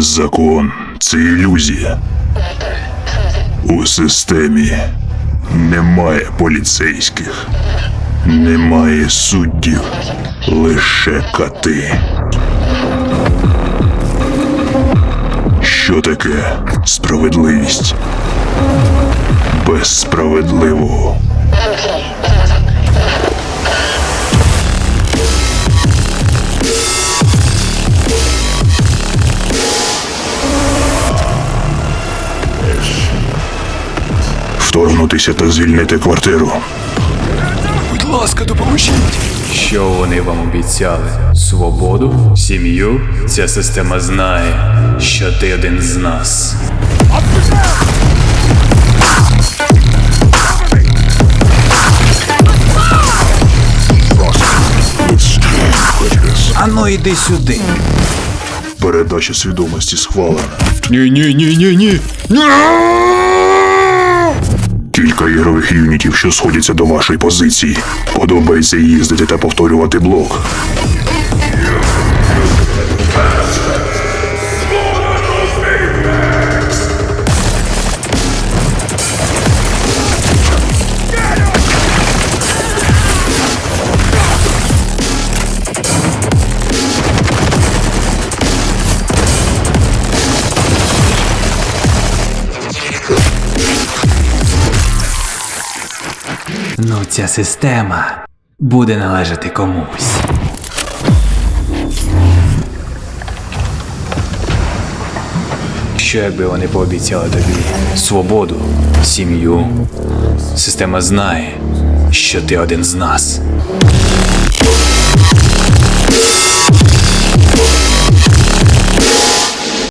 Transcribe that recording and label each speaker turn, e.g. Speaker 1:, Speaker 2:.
Speaker 1: Закон це ілюзія. У системі немає поліцейських, немає суддів, лише кати. Що таке справедливість? Без справедливого. Вторгнутися та звільнити квартиру.
Speaker 2: Будь ласка, допоможіть.
Speaker 3: Що вони вам обіцяли? Свободу? Сім'ю? Ця система знає, що ти один з нас. Ану йди сюди.
Speaker 1: Передача свідомості схвалена.
Speaker 2: Ні,
Speaker 1: ігрових юнітів, що сходяться до вашої позиції. Подобається їздити та повторювати блок.
Speaker 3: Ну, ця система буде належати комусь. Що якби вони пообіцяли тобі свободу, сім'ю? Система знає, що ти один з нас.